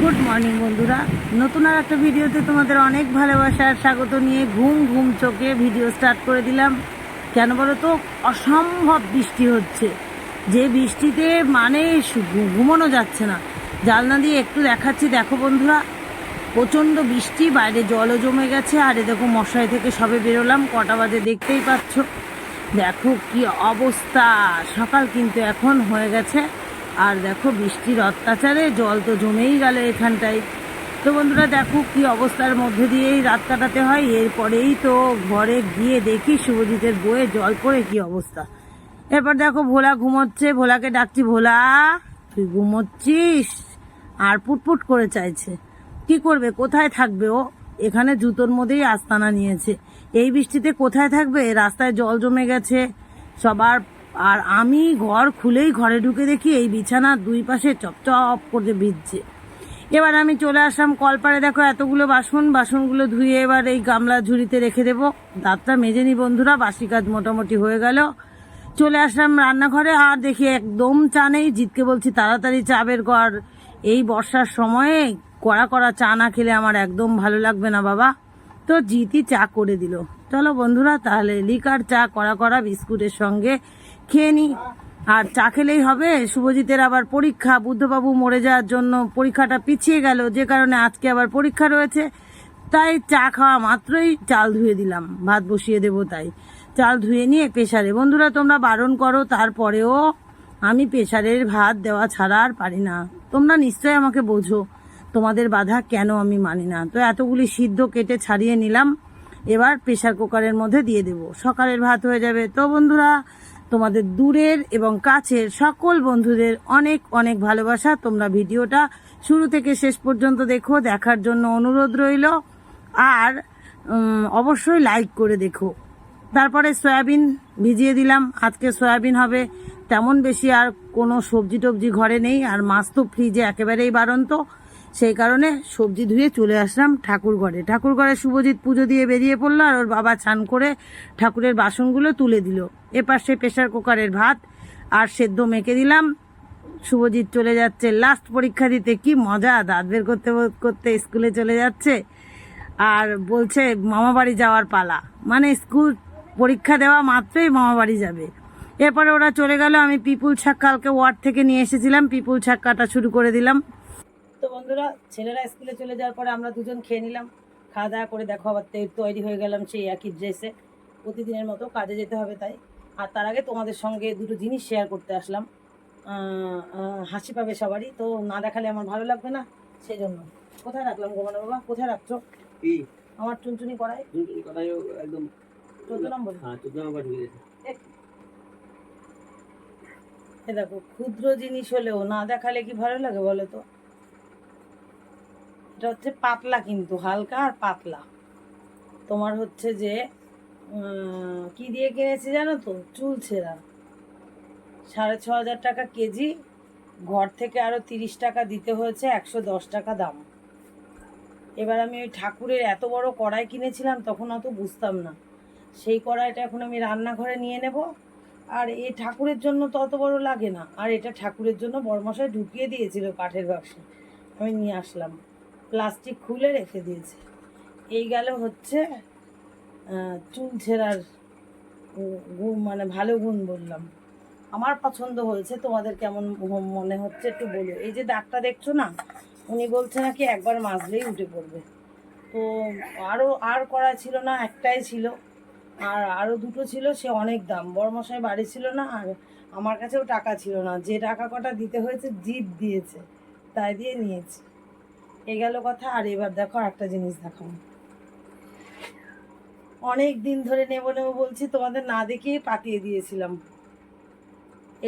Good morning বন্ধুরা। নতুন আর একটা ভিডিওতে তোমাদের অনেক ভালোবাসার স্বাগত নিয়ে ঘুম ঘুম চোখে ভিডিও স্টার্ট করে দিলাম। কেন বলো তো? অসম্ভব বৃষ্টি হচ্ছে। যে বৃষ্টিতে মানে ঘুমানো যাচ্ছে না। জালনা দিয়ে একটু দেখাচ্ছি। দেখো বন্ধুরা, প্রচণ্ড বৃষ্টি, বাইরে জলও জমে গেছে। আর এ দেখো মশারি থেকে সবে বেরোলাম। কটা বাজে দেখতেই পাচ্ছ। দেখো কি অবস্থা। সকাল কিন্তু এখন হয়ে গেছে। আর দেখো বৃষ্টির অত্যাচারে জল তো জমেই গেল এখানটায়। তো বন্ধুরা দেখো কি অবস্থার মধ্যে দিয়েই রাত কাটাতে হয়। এরপরেই তো ঘরে গিয়ে দেখি শুভজিতের বইয়ে জল পড়ে কি অবস্থা। এরপর দেখো ভোলা ঘুমোচ্ছে, ভোলাকে ডাকছি, ভোলা, তুই ঘুমোচ্ছিস? আর পুটপুট করে চাইছে, কি করবে? কোথায় থাকবে ও? এখানে জুতোর মধ্যেই আস্তানা নিয়েছে। এই বৃষ্টিতে কোথায় থাকবে? রাস্তায় জল জমে গেছে। সবার আর আমি ঘর খুলেই ঘরে ঢুকে দেখি এই বিছানার দুই পাশে চপচপ করে ভিজছে। এবার আমি চলে আসলাম কলপারে দেখো এতগুলো বাসন, বাসনগুলো ধুয়ে এবার এই গামলা ঝুড়িতে রেখে দেবো। দাঁতটা মেজে নি বন্ধুরা, বাসি কাজ মোটামুটি হয়ে গেল। চলে আসলাম রান্নাঘরে আর দেখি একদম চা নেই। জিতকে বলছি, তাড়াতাড়ি চা বের কর। এই বর্ষার সময়ে কড়া কড়া চা না খেলে আমার একদম ভালো লাগবে না বাবা। তো জিতই চা করে দিল। চলো বন্ধুরা, তাহলে লিকার চা কড়া কড়া বিস্কুটের সঙ্গে খেয়ে নি। আর চা খেলেই হবে। শুভজিতের আবার পরীক্ষা, বুদ্ধবাবু মরে যাওয়ার জন্য পরীক্ষাটা পিছিয়ে গেল, যে কারণে আজকে আবার পরীক্ষা রয়েছে। তাই চা খাওয়া মাত্রই চাল ধুয়ে দিলাম। ভাত বসিয়ে দেবো তাই। চাল ধুয়ে নিয়ে প্রেশারে। বন্ধুরা, তোমরা বারণ করো, তারপরেও আমি প্রেশারের ভাত দেওয়া ছাড়া আর পারি না। তোমরা নিশ্চয়ই আমাকে বোঝো। তোমাদের বাধা কেন আমি মানি না? তো এতগুলি সিদ্ধ কেটে ছাড়িয়ে নিলাম। এবার প্রেশার কুকারের মধ্যে দিয়ে দেব। সকালের ভাত হয়ে যাবে। তো বন্ধুরা, তোমাদের দূরের এবং কাছের সকল বন্ধুদের অনেক অনেক ভালোবাসা। তোমরা ভিডিওটা শুরু থেকে শেষ পর্যন্ত দেখো, দেখার জন্য অনুরোধ রইল। আর অবশ্যই লাইক করে দেখো। তারপরে সয়াবিন ভিজিয়ে দিলাম। আজকে সয়াবিন হবে তেমন বেশি আর কোনো সবজি টবজি ঘরে নেই। আর মাছ তো ফ্রিজে একেবারেই বারন্ত সেই কারণে সবজি ধুয়ে চলে আসলাম ঠাকুর ঘরে। ঠাকুর ঘরে শুভজিৎ পুজো দিয়ে বেরিয়ে পড়ল আর ওর বাবা চান করে ঠাকুরের বাসনগুলো তুলে দিল। এপাশে প্রেশার কুকারের ভাত আর সেদ্ধ মেখে দিলাম। শুভজিৎ চলে যাচ্ছে। লাস্ট পরীক্ষা দিতে। কি মজা! দাঁত বের করতে করতে স্কুলে চলে যাচ্ছে। আর বলছে মামা বাড়ি যাওয়ার পালা। মানে স্কুল পরীক্ষা দেওয়া মাত্রই মামা বাড়ি যাবে। এরপরে ওরা চলে গেল। আমি পিপুল শাক কালকে ওয়ার্ড থেকে নিয়ে এসেছিলাম। পিপুল শাক কাটা শুরু করে দিলাম। বন্ধুরা ছেলেরা স্কুলে চলে যাওয়ার পরে আমরা দুজন খেয়ে নিলাম। খাওয়া দাওয়া করে দেখো আবার তৈরি হয়ে গেলাম সেই একই ড্রেসে প্রতিদিনের মতো কাজে যেতে হবে তাই। আর তার আগে তোমাদের সঙ্গে দুটো জিনিস শেয়ার করতে আসলাম। হাসি পাবে সবারই। তো না দেখালে আমার ভালো লাগবে না সেই জন্য। কোথায় রাখলাম গোমানা বাবা? কোথায় রাখছো? আমার চুনচুনি তুমি কথাই একদম চোদ্দ নম্বর। হ্যাঁ চোদ্দ নম্বর ঢুকে দেখো ক্ষুদ্র জিনিস হলেও না দেখালে কি ভালো লাগে বলো তো? এটা হচ্ছে পাতলা কিন্তু, হালকা আর পাতলা। তোমার হচ্ছে যে কি দিয়ে কিনেছি জানো তো? চুল ছেঁড়া। সাড়ে ছ হাজার টাকা কেজি, ঘর থেকে আরও তিরিশ টাকা দিতে হয়েছে, একশো দশ টাকা দাম। এবার আমি ওই ঠাকুরের এত বড় কড়াই কিনেছিলাম, তখন অত বুঝতাম না। সেই কড়াইটা এখন আমি রান্নাঘরে নিয়ে নেব। আর এই ঠাকুরের জন্য তো অত বড় লাগে না। আর এটা ঠাকুরের জন্য বড়মশাই ঢুকিয়ে দিয়েছিল কাঠের বাক্সে। আমি নিয়ে আসলাম। প্লাস্টিক খুলে রেখে দিয়েছে। এই গেল হচ্ছে চুল ছেঁড়ার গুণ মানে ভালো গুণ বললাম। আমার পছন্দ হয়েছে, তোমাদের কেমন মনে হচ্ছে একটু বলো। এই যে দাগটা দেখছ না, উনি বলছে নাকি একবার মাজলেই উঠে পড়বে। তো আরও আর করা ছিল না, একটাই ছিল। আর আরও দুটো ছিল, সে অনেক দাম। বড়মশাই বাড়ি ছিল না, আর আমার কাছেও টাকা ছিল না। যে টাকা কটা দিতে হয়েছে জিপ দিয়েছে। তাই দিয়ে নিয়েছি। এ গেল কথা, আর এবার দেখো একটা জিনিস দেখো অনেক দিন ধরে নেব নেব বলছি, তোমাদের না দেখিয়ে পাঠিয়ে দিয়েছিলাম।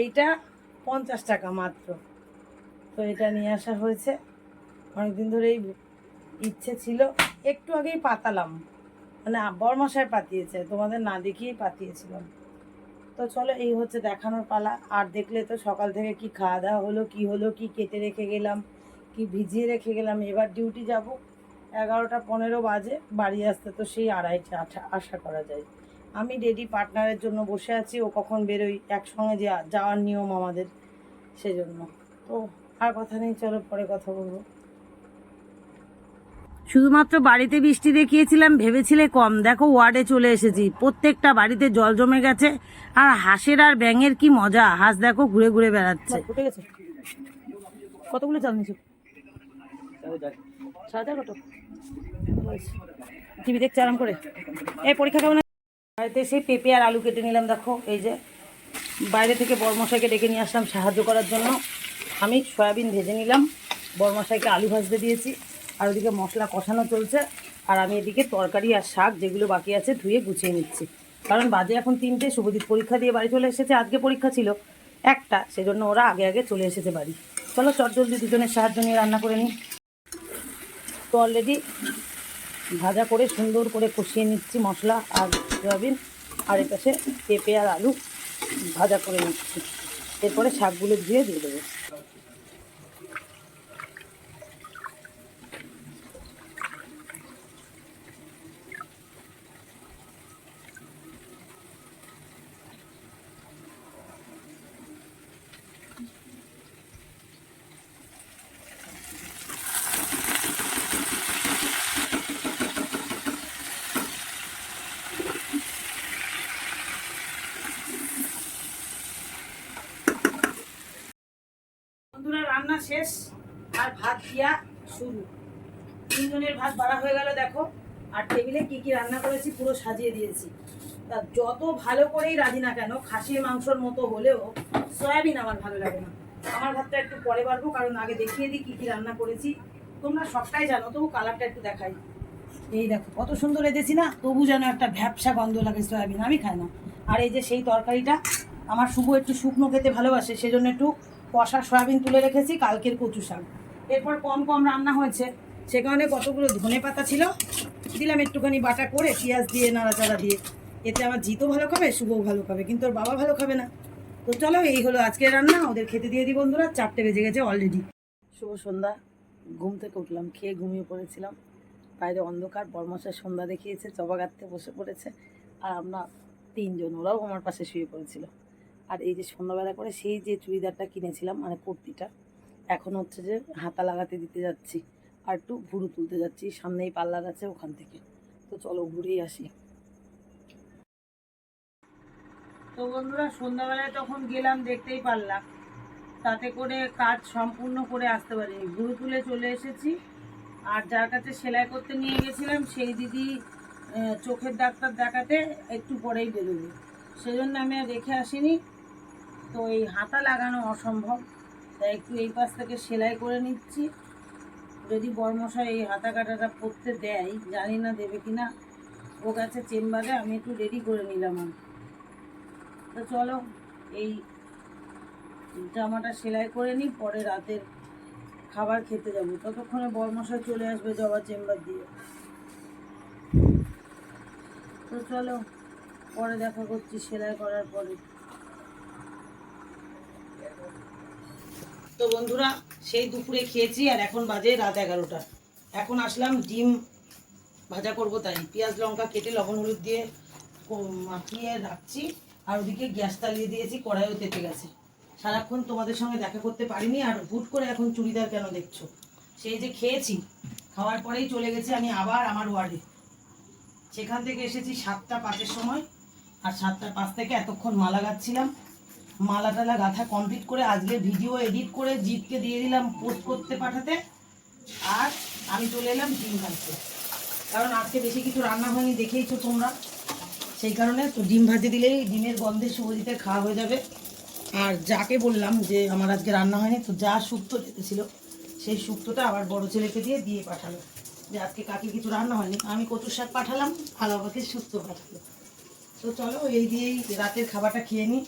এইটা পঞ্চাশ টাকা মাত্র। তো এটা নিয়ে আসা হয়েছে। অনেকদিন ধরেই ইচ্ছে ছিল, একটু আগেই পাতালাম। মানে বরমশাই পাতিয়েছে, তোমাদের না দেখিয়েই পাতিয়েছিলাম। তো চলো, এই হচ্ছে দেখানোর পালা। আর দেখলে তো সকাল থেকে কি খাওয়া দাওয়া হলো, কি হলো, কি কেটে রেখে গেলাম। কি ভিজিয়ে রেখে গেলাম, এবার ডিউটি যাব। এগারোটা পনেরো বাজে, বাড়ি আসতে তো সেই আড়াইটা আশা করা যায়। আমি রেডি পার্টনারের জন্য বসে আছি, ও কখন বেরোই একসঙ্গে যে, যাওয়ার নিয়ম আমাদের সেজন্য। তো আর কথা নেই, চলো পরে কথা বলব। শুধুমাত্র বাড়িতে বৃষ্টি দেখিয়েছিলাম, ভেবেছিলে কম। দেখো ওয়ার্ডে চলে এসেছি, প্রত্যেকটা বাড়িতে জল জমে গেছে, আর হাঁসের আর ব্যাঙের কি মজা। হাঁস দেখো ঘুরে ঘুরে বেড়াচ্ছে। কতগুলো চাল যাক। টিভি দেখছে আরাম করে। এই পরীক্ষা কেমন? বাড়িতে সেই পেঁপে আর আলু কেটে নিলাম, দেখো, এই যে। বাইরে থেকে বরমশাইকে ডেকে নিয়ে আসলাম সাহায্য করার জন্য। আমি সয়াবিন ভেজে নিলাম। বরমশাইকে আলু ভাজতে দিয়েছি। আর ওদিকে মশলা কষানো চলছে। আর আমি এদিকে তরকারি আর শাক যেগুলো বাকি আছে ধুয়ে গুছিয়ে নিচ্ছি। কারণ বাজে এখন তিনটে। শুভজিৎ পরীক্ষা দিয়ে বাড়ি চলে এসেছে। আজকে পরীক্ষা ছিল একটা। সেজন্য ওরা আগে আগে চলে এসেছে বাড়ি। চলো চটজলদি দুজনের সাহায্য নিয়ে রান্না করে নিই। তো অলরেডি ভাজা করে সুন্দর করে কষিয়ে নিচ্ছি মশলা আর সয়াবিন। আর এর পাশে পেঁপে আর আলু ভাজা করে নিচ্ছি। এরপরে শাকগুলো ধুয়ে দিয়ে দেবো বন্ধুরা রান্না শেষ আর ভাত দিয়া শুরু। তিনজনের ভাত বাড়া হয়ে গেল, দেখো। আর টেবিলে কি কি রান্না করেছি পুরো সাজিয়ে দিয়েছি। তা যত ভালো করেই রাজি না কেন, খাসির মাংসর মতো হলেও সয়াবিন আমার ভালো লাগে না। আমার ভাতটা একটু পরে বাড়বো, কারণ আগে দেখিয়ে দিই কি কি রান্না করেছি। তোমরা সবটাই জানো, তবু কালারটা একটু দেখাই। এই দেখো, কত সুন্দর এদেছি না? তবু যেন একটা ভ্যাপসা গন্ধ লাগে সয়াবিন, আমি খাই না। আর এই যে সেই তরকারিটা, আমার শুভ একটু শুকনো খেতে ভালোবাসে, সেজন্য একটু কষা সয়াবিন তুলে রেখেছি, কালকের কচু শাক। এরপর কম কম রান্না হয়েছে। সে কারণে কতগুলো ধনে পাতা ছিল, দিলাম একটুখানি বাটা করে, পেঁয়াজ দিয়ে, নাড়াচাড়া দিয়ে। এতে আমার জিতও ভালো খাবে, শুভও ভালো খাবে, কিন্তু ওর বাবা ভালো খাবে না। তো চলো, এই হলো আজকের রান্না, ওদের খেতে দিয়ে দিই বন্ধুরা, চারটে বেজে গেছে অলরেডি শুভ সন্ধ্যা, ঘুম থেকে উঠলাম, খেয়ে ঘুমিয়ে পড়েছিলাম। বাইরে অন্ধকার বর্মশায় সন্ধ্যা দেখিয়েছে, জবা গাঁথতে বসে পড়েছে, আর আমরা তিনজন, ওরাও আমার পাশে শুয়ে পড়েছিল। আর এই যে সন্ধ্যাবেলা করে সেই যে চুড়িদারটা কিনেছিলাম মানে কুর্তিটা, এখন হচ্ছে যে হাতা লাগাতে দিতে যাচ্ছি, আর একটু ভুরু তুলতে যাচ্ছি, সামনেই পার্লার আছে ওখান থেকে। তো চলো ঘুরেই আসি। তো বন্ধুরা, সন্ধ্যাবেলায় তখন গেলাম, দেখতেই পারলাম। তাতে করে কাজ সম্পূর্ণ করে আসতে পারিনি। ভুরু তুলে চলে এসেছি। আর যার কাছে সেলাই করতে নিয়ে গেছিলাম, সেই দিদি চোখের ডাক্তার দেখাতে একটু পরেই বেরোবে। সেজন্য আমি আর রেখে আসিনি। তো এই হাতা লাগানো অসম্ভব। তাই একটু এই পাশ থেকে সেলাই করে নিচ্ছি। যদি বর্মশাই এই হাতা কাটাটা পরতে দেয়, জানি না দেবে কি না, ও গেছে চেম্বারে, আমি একটু রেডি করে নিলাম আর। তো চলো, এই জামাটা সেলাই করে নিই, পরে রাতের খাবার খেতে যাব। ততক্ষণে বর্মশাই চলে আসবে জবা চেম্বার দিয়ে। তো চলো, পরে দেখা করছি সেলাই করার পরে। তো বন্ধুরা, সেই দুপুরে খেয়েছি আর এখন বাজে রাত এগারোটা। এখন আসলাম ডিম ভাজা করব তাই। পেঁয়াজ, লঙ্কা কেটে লবণ, হলুদ দিয়ে মাখিয়ে রাখছি। আর ওদিকে গ্যাস তালিয়ে দিয়েছি, কড়াইও তেতে গেছে। সারাক্ষণ তোমাদের সঙ্গে দেখা করতে পারিনি আর হুট করে এখন চুড়িদার কেন দেখছ? সেই যে খেয়েছি, খাওয়ার পরেই চলে গেছি আমি আবার আমার ওয়ার্ডে। সেখান থেকে এসেছি সাতটা পাঁচের সময়। আর সাতটা পাঁচ থেকে এতক্ষণ মালা গাচ্ছিলাম। মালা টালা গাঁথা কমপ্লিট করে আজকে ভিডিও এডিট করে জিতকে দিয়ে দিলাম পোস্ট করতে পাঠাতে। আর আমি চলে এলাম ডিম ভাজতে। কারণ আজকে বেশি কিছু রান্না হয়নি, দেখেইছো তোমরা। সেই কারণে তো ডিম ভাজে দিলেই ডিমের গন্ধে শুভজিতের খাওয়া হয়ে যাবে। আর যাকে বললাম যে আমার আজকে রান্না হয়নি, তো যা শুক্তো যেতেছিল সেই শুক্তোটা আবার বড় ছেলেকে দিয়ে দিয়ে পাঠালো। যে আজকে কাকে কিছু রান্না হয়নি, আমি কচুর শাক পাঠালাম ভালো আমাকে শুক্তো পাঠালো। তো চলো এই দিয়েই রাতের খাবারটা খেয়ে নিই।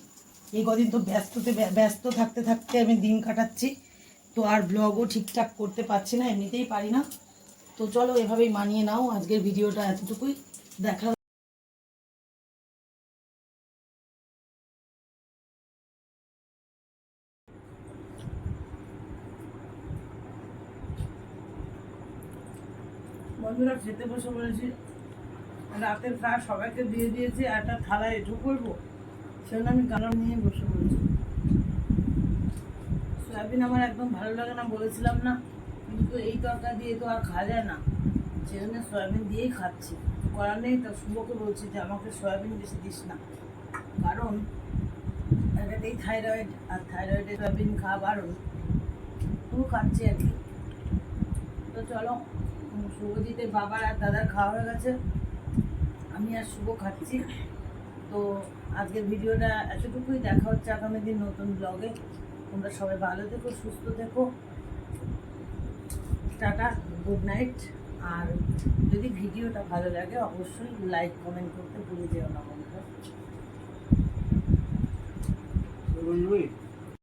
এই কদিন তো ব্যস্ততে, ব্যস্ত থাকতে থাকতে আমি দিন কাটাচ্ছি। তো আর ব্লগও ঠিকঠাক করতে পারছি না, এমনিতেই পারি না। তো চলো এভাবেই মানিয়ে নাও, আজকের ভিডিওটা এতটুকুই। দেখা বন্ধুরা, খেতে বসে বলেছি। রাতের খাওয়া সবাইকে দিয়ে দিয়েছি, একটা থালায় এঁঠো করব? সেজন্য আমি গালাম নিয়ে বসে পড়েছি। সয়াবিন আমার একদম ভালো লাগে না বলেছিলাম না কিন্তু এই তরকারি দিয়ে তো আর খাওয়া যায় না। সেই জন্য সয়াবিন দিয়েই খাচ্ছি। করার নেই তো শুভকে বলছি যে আমাকে সয়াবিন বেশি দিস না। কারণ এটাতেই থাইরয়েড আর থাইরয়েডে সয়াবিন খাওয়া বারণ তবু খাচ্ছি আর কি। তো চলো উম, শুভজিতের বাবার আর দাদার খাওয়া হয়ে গেছে। আমি আর শুভ খাচ্ছি। তো আজকের ভিডিওটা এতটুকুই। দেখা হচ্ছে আগামী দিন নতুন ব্লগে। তোমরা সবাই ভালো থেকো, সুস্থ থেকো। Tata, good night. আর যদি ভিডিওটা ভালো লাগে, অবশ্যই লাইক, কমেন্ট করতে ভুলে যেও না বন্ধুই